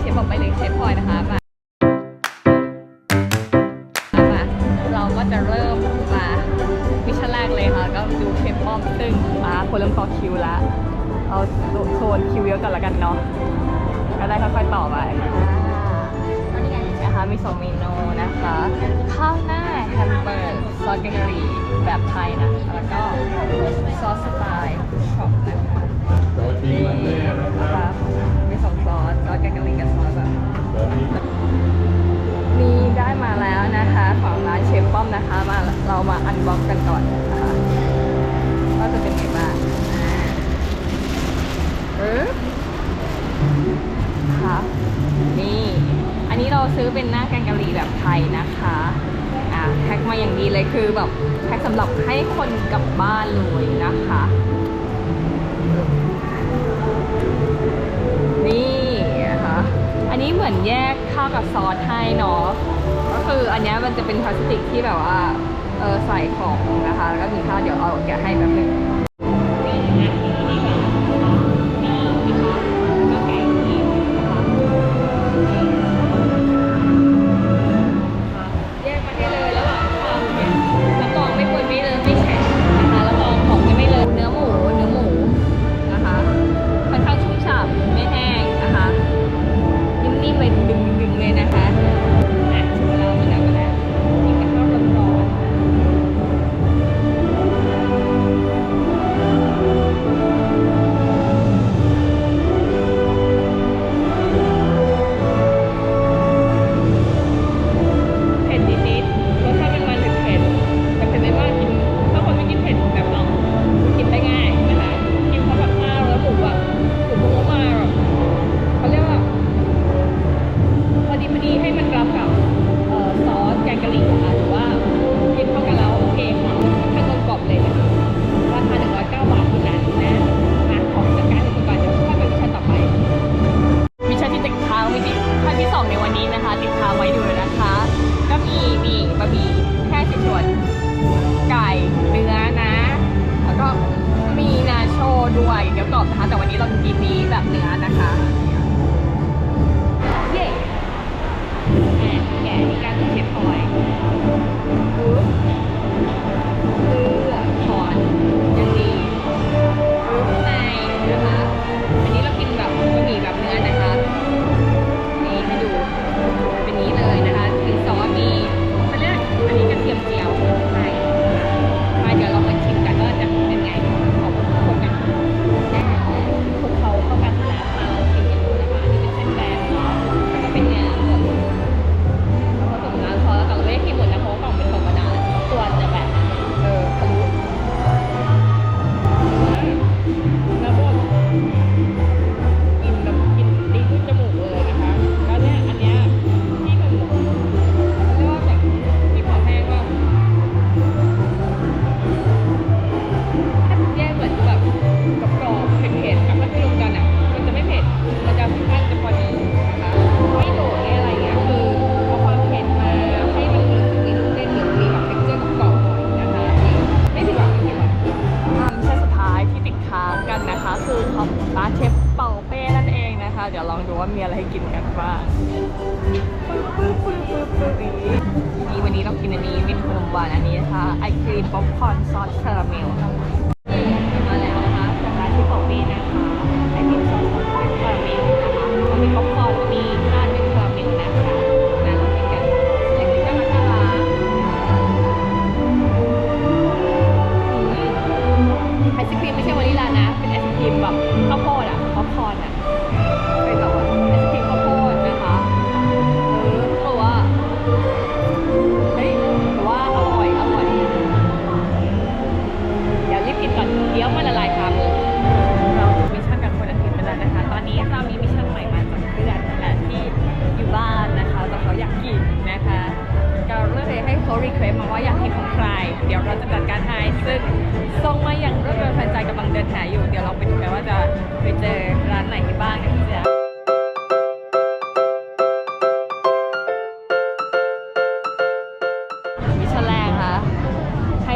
เชฟบอกไปเลยเชฟพลอยนะคะมามาเราก็จะเริ่มมาวิชชั่นแรกเลยค่ะ ก็ดูเชฟป้อมซึ่งมาคนเริ่มต่อคิวละเอาโซนคิวเยอะกันละกันเนาะก็ได้ค่อยๆต่อไปนะคะมีสองเมนูนะคะ ข้าวหน้าแฮมเบอร์กซอสแกงกะหรี่แบบไทยนะแล้วก็ซอสสไตล์ช็อปนะคะนี่นะคะ แกงกะหรี่กับซอสแบบนี่ได้มาแล้วนะคะ ของร้านเชฟป้อมนะคะมาเรามาอันบ็อกกันก่อนนะคะว่าจะเป็นไงบ้างเออค่ะนี่ อันนี้เราซื้อเป็นหน้าแกงกะหรี่แบบไทยนะคะอะแพ็คมาอย่างดีเลยคือแบบแพ็คสำหรับให้คนกลับบ้านเลยนะคะ แยกข้าวกับซอสให้เนาะก็คืออันนี้มันจะเป็นพลาสติกที่แบบว่าเออใส่ของนะคะ แล้วก็มีข้าวเดี๋ยวเอาแกะให้แบบนึง ก็好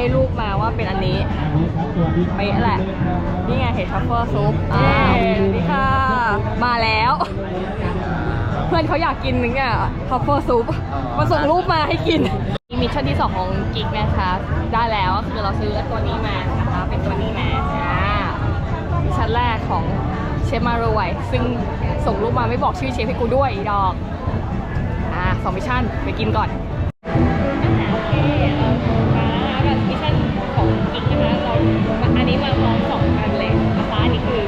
ให้ลูกมาว่าเป็นอันนี้เป๊ะแหละ นี่ไงเห็ดทัฟเฟิลซุปอ้านี่ค่ะ มาแล้ว เพื่อนเขาอยากกินนึงอะทัฟเฟิลซุปมาส่งรูปมาให้กินมิชชั่นที่ 2 ของกิ๊กนะคะ ได้แล้วก็คือเราซื้อตัวนี้มานะคะ เป็นตัวนี้นะมิชชั่นแรกของเชฟมารวยซึ่งส่งรูปมาไม่บอกชื่อเชฟให้กูด้วยดอกอ่าสองมิชชั่นไปกินก่อนโอเค แบบมิชชั่นของกิ๊กนะคะเราอันนี้มาพร้อมสองอันเลยนะคะอันนี้คือ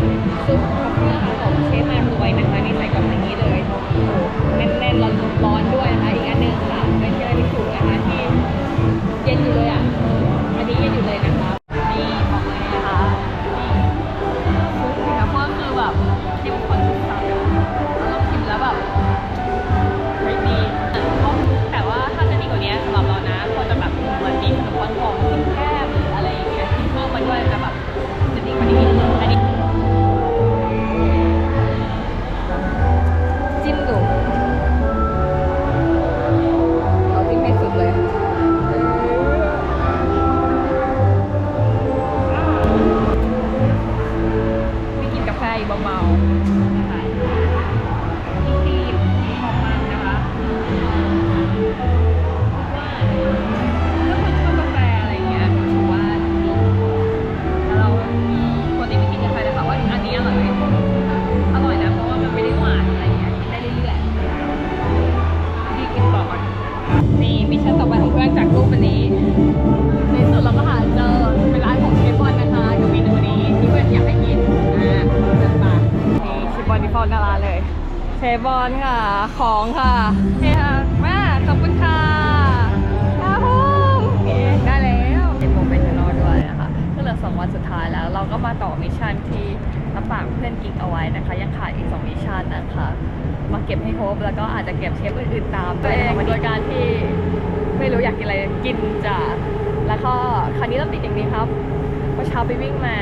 ซุปทัฟเฟิลค่ะของเชฟมารวยนะคะนี่ใส่กับอย่างนี้เลยแน่นๆร้อนร้อนๆด้วยนะคะอีกอันหนึงค่ะเป็นเที่ถูกนะคะที่เย็นอยู่เลยอะอันนี้เย็นอยู่เลยนะคะ รูปวันนี้ ในสุดเราก็หาเจอเป็นร้านของเชฟบอลนะคะกับเมนูนี้ที่เพื่อนอยากให้กินอ่าเดินมานี่เชฟบอลที่ฟอนหน้าร้านเลย เชฟบอลค่ะ ของค่ะเฮ้ยค่ะมาขอบคุณค่ะครับผมโอได้แล้วเห็นโมเป็นนอด้วยนะคะก็เหลือสองวันสุดท้ายแล้ว เราก็มาต่อมิชชั่นที่รับปากเพื่อนกิ๊กเอาไว้นะคะ ยังขาดอีกสองมิชชั่นนะคะมาเก็บให้ครบแล้วก็อาจจะเก็บเชฟอื่นๆตามด้วยนะคะโดยการที่ ไม่รู้อยากกินอะไรกินจ้ะแล้วก็คราวนี้เราติดอย่างนี้ครับเมื่อเช้าไปวิ่งมา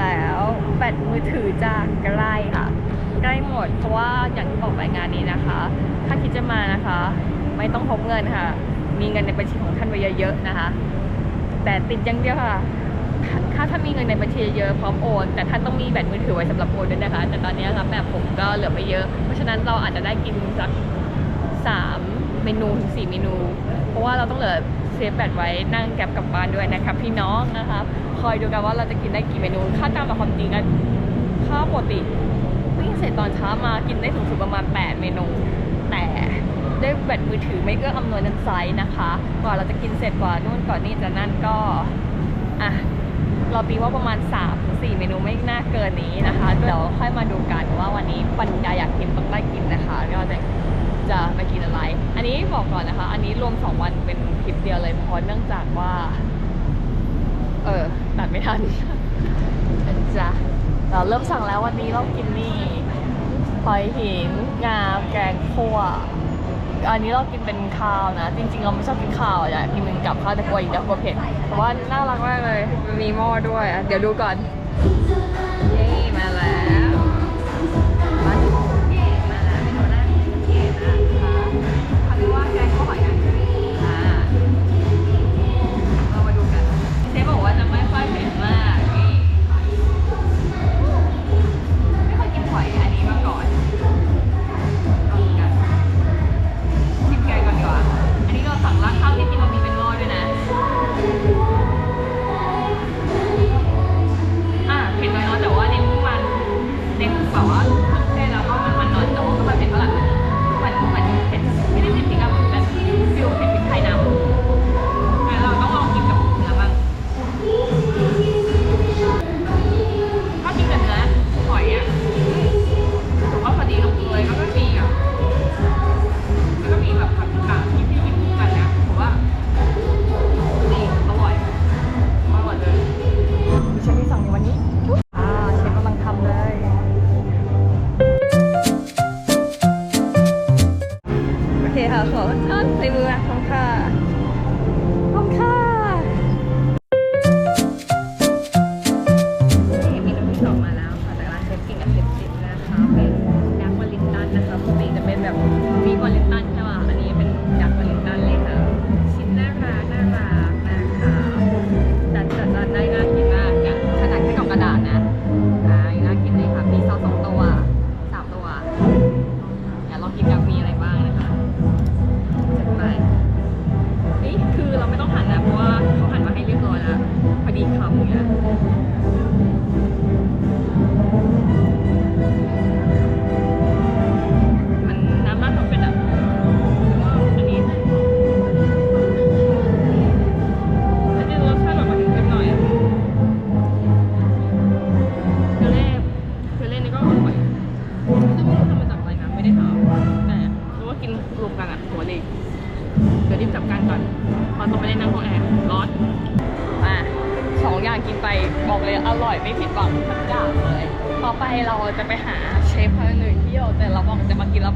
แล้วแบตมือถือจะใกล้ค่ะใกล้หมด เพราะว่าอย่างที่บอกไปงานนี้นะคะ ถ้าคิดจะมานะคะ ไม่ต้องพกเงินค่ะ มีเงินในบัญชีของท่านไว้เยอะๆนะคะ แต่ติดอย่างเดียวค่ะถ้าถ้ามีเงินในบัญชีเยอะพร้อมโอน แต่ท่านต้องมีแบตมือถือไว้สำหรับโอนด้วยนะคะ แต่ตอนนี้ครับแบบผมก็เหลือไม่เยอะ เพราะฉะนั้นเราอาจจะได้กินสักสามเมนูถึงสี่เมนู เพราะว่าเราต้องเหลือเซฟแบตไว้นั่งแก็บกลับบ้านด้วยนะครับพี่น้องนะครับ คอยดูกันว่าเราจะกินได้กี่เมนูค่าตามแบบความจริงกันค่าปกติวิ่งเสร็จตอนเช้ามากินได้สูงสุดประมาณ 8 เมนู แต่ด้วยแบตมือถือไม่เอื้ออำนวยนันไซส์นะคะกว่าเราจะกินเสร็จกว่านู่นก่อนนี่จะนั่นก็อะเราตีว่าประมาณ3ถึง4เมนูไม่น่าเกินนี้นะคะเดี๋ยวค่อยมาดูกันว่าวันนี้ปัญญาอยากกินต้องได้กินนะคะก็จะ จะไปกินอะไร อันนี้บอกก่อนนะคะ อันนี้รวม 2 วันเป็นคลิปเดียวเลยเพราะเนื่องจากว่า เออตัดไม่ทันนะจ๊ะเราเริ่มสั่งแล้ววันนี้เรากินนี่หอยหิน งาแกงคั่วอันนี้เรากินเป็นข้าวนะ จริง ๆ เราไม่ชอบกินข้าวอะอยากกินเป็นกับข้าวแต่กลัวอีกเดี๋ยวกลัวเผ็ดแต่ว่าน่ารักมากเลยมันมีหม้อด้วยอะเดี๋ยวดูก่อนเย้มาแล้ว โ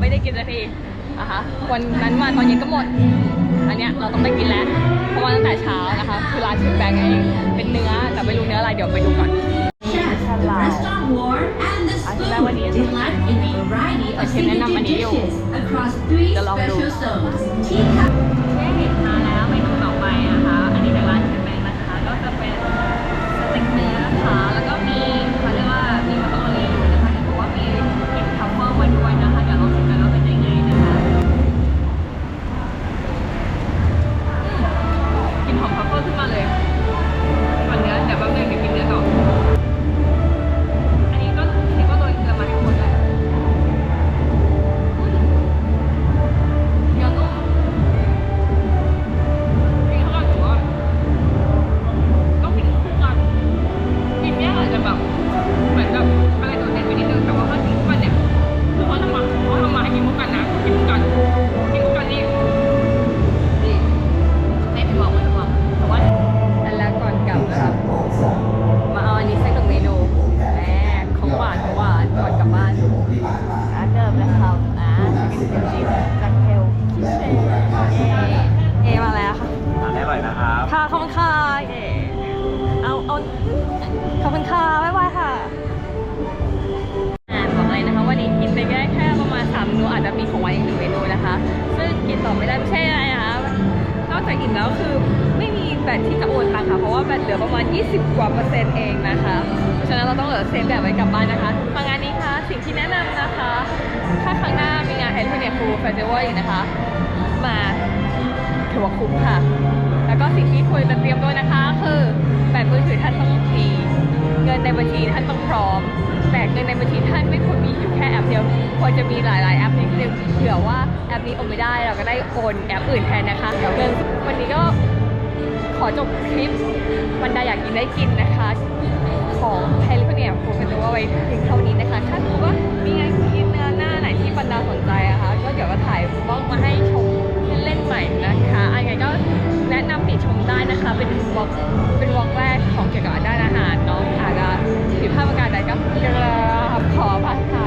ไม่ได้กินสักทีอะฮะวันนั้นมาตอนเย็นก็หมด อันเนี้ยเราต้องได้กินแล้ว เพราะว่าตั้งแต่เช้านะคะ คือร้านชื่อแบงค์เองเป็นเนื้อแต่ไม่รู้เนื้ออะไรเดี๋ยวไปดูก่อน Chef, the restaurant ward, and the I food think what it is. delight in a variety of Okay, then I'm signature gonna dishes across three The long special road. zones. Teacup มาแล้ว แบตที่จะโอนตังค่ะ เพราะว่าแบตเหลือประมาณ 20 กว่าเปอร์เซ็นต์เองนะคะ เพราะฉะนั้นเราต้องเหลือเซฟแบบไว้กลับบ้านนะคะมางานนี้ค่ะ สิ่งที่แนะนำนะคะ ถ้าครั้งหน้ามีงานไฮเทเนียฟูเฟสติวัลอีกนะคะ มาถือว่าคุ้มค่ะ แล้วก็สิ่งที่ควรจะเตรียมด้วยนะคะ คือแบตมือถือท่านต้องมีเงินในบัญชีท่านต้องพร้อม แต่เงินในบัญชีท่านไม่ควรมีอยู่แค่แอปเดียว ควรจะมีหลาย ๆ แอปนิดนึงเผื่อว่าแอปนี้โอนไม่ได้เราก็ได้โอนแอปอื่นแทนนะคะเดี๋ยวเงินวันนี้ก็ ขอจบคลิปบรรดาอยากกินได้กินนะคะ ของแพลิฟอร์เนียฟูกันตัวไว้เพียงเท่านี้นะคะ ถ้าดูว่ามีงานกินนื้หน้าไหนที่บรรดาสนใจนะคะ ก็เดี๋ยวก็ถ่ายบล็อกมาให้ชมเล่นใหม่นะคะอันไงก็แนะนำติชมได้นะคะ เป็นบล็อกเป็นบล็อกแรกของเกี่ยวกับด้านอาหารเนาะอาจจะผิดภาพประกาศใดก็ขออภักค่ะ